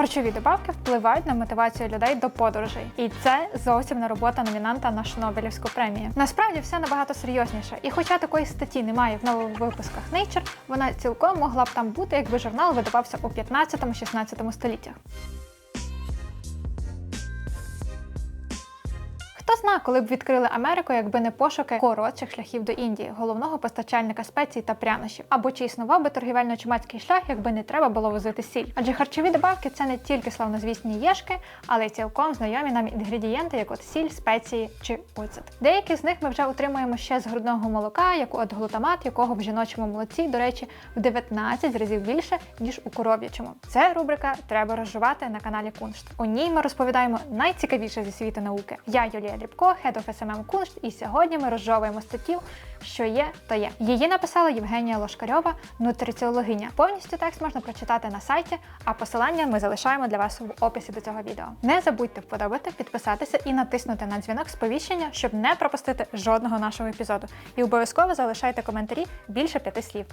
Харчові добавки впливають на мотивацію людей до подорожей, і це зовсім не робота номінанта на Шнобелівську премію. Насправді все набагато серйозніше. І хоча такої статті немає в нових випусках Nature, вона цілком могла б там бути, якби журнал видавався у 15-16 століттях. Хто зна, коли б відкрили Америку, якби не пошуки коротших шляхів до Індії, головного постачальника спецій та прянощів, або чи існував би торгівельно-чумацький шлях, якби не треба було возити сіль. Адже харчові добавки це не тільки славнозвісні єшки, але й цілком знайомі нам інгредієнти, як от сіль, спеції чи оцет. Деякі з них ми вже отримуємо ще з грудного молока, як от глутамат, якого в жіночому молоці, до речі, в 19 разів більше ніж у коров'ячому. Це рубрика Треба розживати на каналі Куншт. У ній ми розповідаємо найцікавіше зі світу науки. Я Юлія Дрібко, Head of SMM Куншт, і сьогодні ми розжовуємо статтю що є, то є. Її написала Євгенія Лошкарьова, нутриціологиня. Повністю текст можна прочитати на сайті, а посилання ми залишаємо для вас в описі до цього відео. Не забудьте вподобати, підписатися і натиснути на дзвінок сповіщення, щоб не пропустити жодного нашого епізоду. І обов'язково залишайте коментарі більше п'яти слів.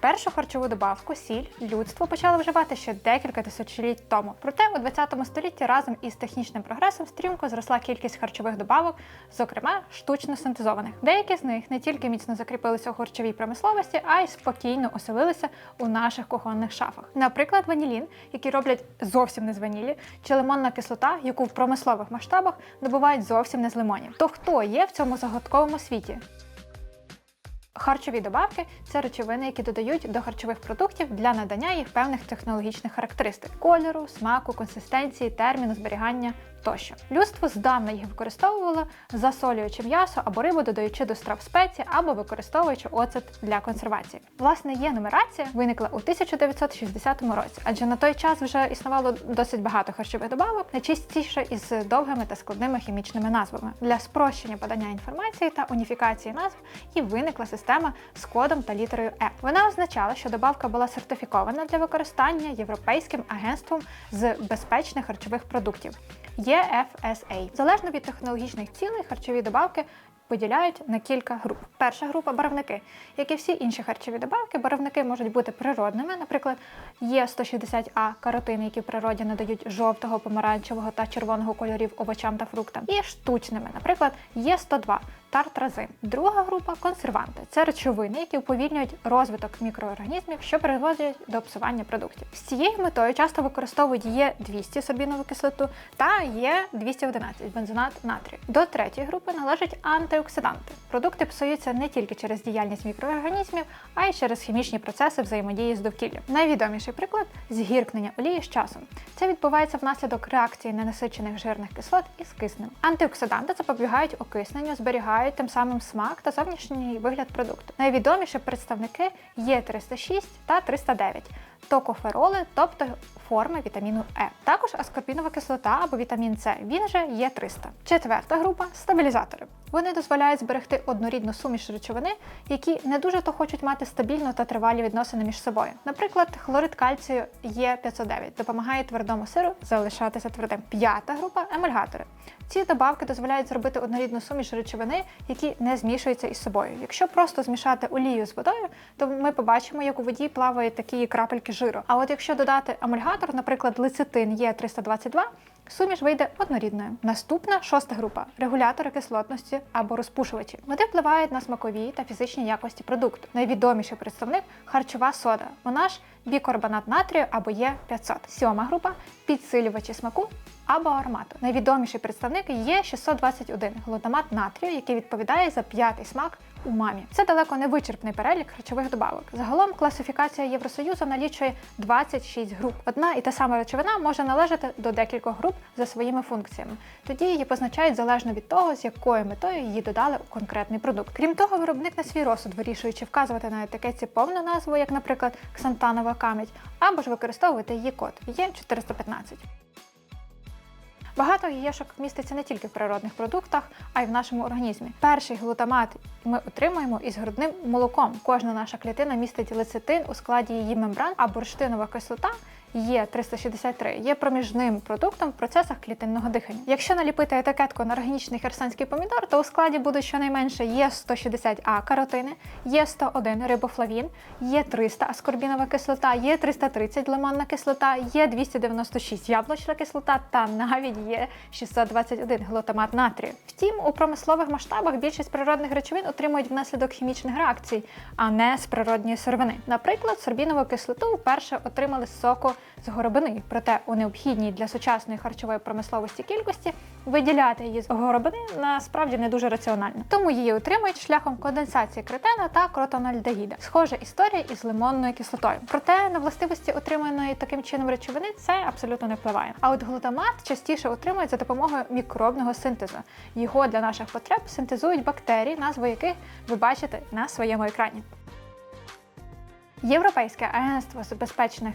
Першу харчову добавку сіль людство почало вживати ще декілька тисячоліть тому. Проте у 20 столітті разом із технічним прогресом стрімко зросла кількість харчових добавок, зокрема штучно синтезованих. Деякі з них не тільки міцно закріпилися у харчовій промисловості, а й спокійно оселилися у наших кухонних шафах. Наприклад, ванілін, який роблять зовсім не з ванілі, чи лимонна кислота, яку в промислових масштабах добувають зовсім не з лимонів. То хто є в цьому загадковому світі? Харчові добавки це речовини, які додають до харчових продуктів для надання їх певних технологічних характеристик кольору, смаку, консистенції, терміну зберігання тощо. Людство здавна їх використовувало, засолюючи м'ясо або рибу, додаючи до страв спеції або використовуючи оцет для консервації. Власне, є нумерація виникла у 1960 році, адже на той час вже існувало досить багато харчових добавок, найчастіше із довгими та складними хімічними назвами. Для спрощення подання інформації та уніфікації назв і виникла система з кодом та літерою Е. Вона означала, що добавка була сертифікована для використання Європейським агентством з безпечних харчових продуктів. EFSA. Залежно від технологічних цілей, харчові добавки поділяють на кілька груп. Перша група барвники. Як і всі інші харчові добавки, барвники можуть бути природними, наприклад, є 160А каротини, які в природі надають жовтого, помаранчевого та червоного кольорів овочам та фруктам, і штучними, наприклад, є 102 тартразин. Друга група консерванти. Це речовини, які уповільнюють розвиток мікроорганізмів, що призводять до псування продуктів. З цією метою часто використовують є 200 сорбінову кислоту та є 211 бензонат натрію. До третьої групи належать антиоксиданти. Продукти псуються не тільки через діяльність мікроорганізмів, а й через хімічні процеси взаємодії з довкіллям. Найвідоміший приклад згіркнення олії з часом. Це відбувається внаслідок реакції ненасичених жирних кислот із киснем. Антиоксиданти запобігають окисненню, зберігають тим самим смак та зовнішній вигляд продукту. Найвідоміші представники є 306 та 309 токофероли, тобто форми вітаміну Е. Також аскорбінова кислота або вітамін С, він же є 300. Четверта група стабілізатори. Вони дозволяють зберегти однорідну суміш речовини, які не дуже то хочуть мати стабільно та тривалі відносини між собою. Наприклад, хлорид кальцію є 509 допомагає твердому сиру залишатися твердим. П'ята група емульгатори. Ці добавки дозволяють зробити однорідну суміш речовини, які не змішуються із собою. Якщо просто змішати олію з водою, то ми побачимо, як у воді плавають такі крапельки жиру. А от якщо додати амульгатор, наприклад, лецитин є 322 Суміш вийде однорідною. Наступна шоста група регулятори кислотності або розпушувачі. Вони впливають на смакові та фізичні якості продукту. Найвідоміший представник харчова сода. Вона ж бікарбонат натрію або є 500. Сьома група підсилювачі смаку або аромату. Найвідоміший представник є 621 глутамат натрію, який відповідає за п'ятий смак умамі. Це далеко не вичерпний перелік харчових добавок. Загалом класифікація Євросоюзу налічує 26 груп. Одна і та сама речовина може належати до декількох груп за своїми функціями. Тоді її позначають залежно від того, з якою метою її додали у конкретний продукт. Крім того, виробник на свій розсуд вирішує, чи вказувати на етикетці повну назву, як, наприклад, ксантанова камедь, або ж використовувати її код. Є 415. Багато яєшок міститься не тільки в природних продуктах, а й в нашому організмі. Перший глутамат ми отримуємо із грудним молоком. Кожна наша клітина містить лецитин у складі її мембран, а бурштинова кислота Є363 є проміжним продуктом в процесах клітинного дихання. Якщо наліпити етикетку на органічний херсонський помідор, то у складі будуть щонайменше Є160А каротини, Є101 рибофлавін, Є300 аскорбінова кислота, Є330 лимонна кислота, Є296 яблучна кислота та навіть Є621 глутамат натрію. Втім, у промислових масштабах більшість природних речовин отримують внаслідок хімічних реакцій, а не з природньої сировини. Наприклад, сорбінову кислоту вперше отримали з соку з горобини, проте у необхідній для сучасної харчової промисловості кількості виділяти її з горобини насправді не дуже раціонально. Тому її отримують шляхом конденсації кретена та кротональдегіда. Схожа історія із лимонною кислотою. Проте на властивості отриманої таким чином речовини це абсолютно не впливає. А от глутамат частіше отримують за допомогою мікробного синтезу. Його для наших потреб синтезують бактерії, назву яких ви бачите на своєму екрані. Європейське агентство з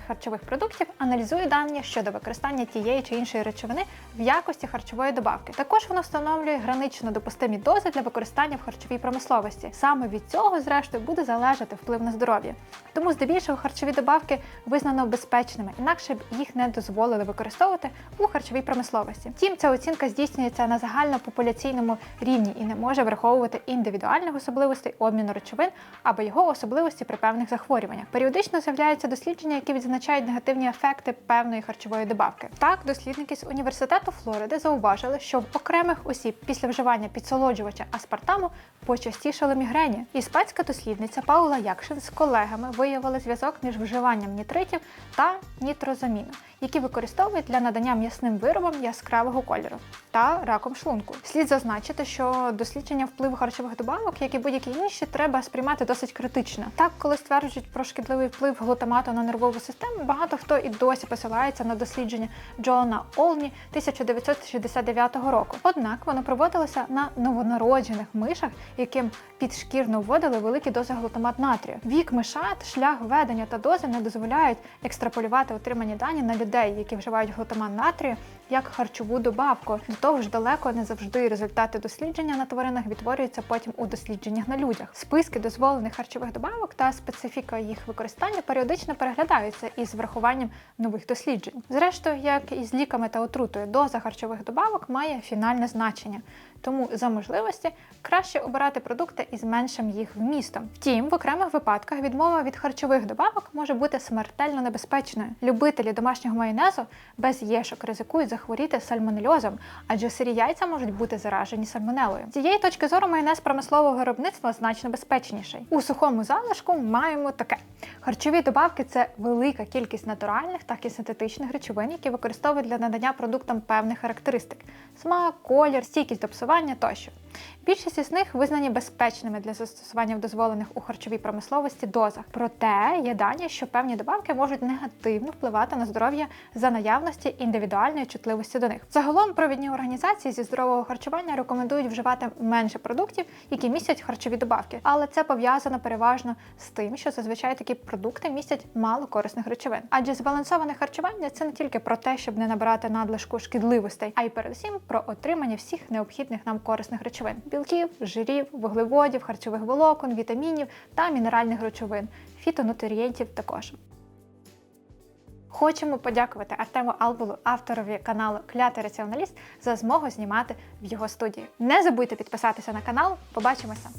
харчових продуктів аналізує дані щодо використання тієї чи іншої речовини в якості харчової добавки. Також воно встановлює гранично допустимі дози для використання в харчовій промисловості. Саме від цього, зрештою, буде залежати вплив на здоров'я. Тому здебільшого харчові добавки визнано безпечними, інакше б їх не дозволили використовувати у харчовій промисловості. Втім, ця оцінка здійснюється на загальнопопуляційному рівні і не може враховувати індивідуальних особливостей обміну речовин або його особливості при певних захворюваннях. Періодично з'являються дослідження, які відзначають негативні ефекти певної харчової добавки. Так, дослідники з університету Флориди зауважили, що в окремих осіб після вживання підсолоджувача аспартаму почастішали мігрені. Іспанська дослідниця Паула Якшин з колегами виявили зв'язок між вживанням нітритів та нітрозаміну, які використовують для надання м'ясним виробам яскравого кольору та раком шлунку. Слід зазначити, що дослідження впливу харчових добавок, як і будь-які інші, треба сприймати досить критично. Так, коли стверджують про шкідливий вплив глутамату на нервову систему, багато хто і досі посилається на дослідження Джона Олні 1969 року. Однак воно проводилося на новонароджених мишах, яким підшкірно вводили великі дози глутамат натрію. Вік мишат, шлях ведення та дози не дозволяють екстраполювати отримані дані на людей, які вживають глутамат натрію як харчову добавку. До того ж, далеко не завжди результати дослідження на тваринах відтворюються потім у дослідженнях на людях. Списки дозволених харчових добавок та специфіка їх використання періодично переглядаються із врахуванням нових досліджень. Зрештою, як і з ліками та отрутою, доза харчових добавок має фінальне значення. Тому за можливості краще обирати продукти із меншим їх вмістом. Втім, в окремих випадках відмова від харчових добавок може бути смертельно небезпечною. Любителі домашнього майонезу без єшок ризикують захворіти сальмонельозом, адже сирі яйця можуть бути заражені сальмонелою. З цієї точки зору майонез промислового виробництва значно безпечніший. У сухому залишку маємо таке: харчові добавки це велика кількість натуральних, так і синтетичних речовин, які використовують для надання продуктам певних характеристик: смак, колір, стійкість до псування тощо. Більшість із них визнані безпечними для застосування в дозволених у харчовій промисловості дозах. Проте є дані, що певні добавки можуть негативно впливати на здоров'я за наявності індивідуальної чутливості до них. Загалом провідні організації зі здорового харчування рекомендують вживати менше продуктів, які містять харчові добавки, але це пов'язано переважно з тим, що зазвичай такі продукти містять мало корисних речовин. Адже збалансоване харчування це не тільки про те, щоб не набирати надлишку шкідливостей, а й передусім про отримання всіх необхідних нам корисних речовин білків, жирів, вуглеводів, харчових волокон, вітамінів та мінеральних речовин, фітонутрієнтів також. Хочемо подякувати Артему Албулу, авторові каналу Клятий Раціоналіст, за змогу знімати в його студії. Не забудьте підписатися на канал. Побачимося!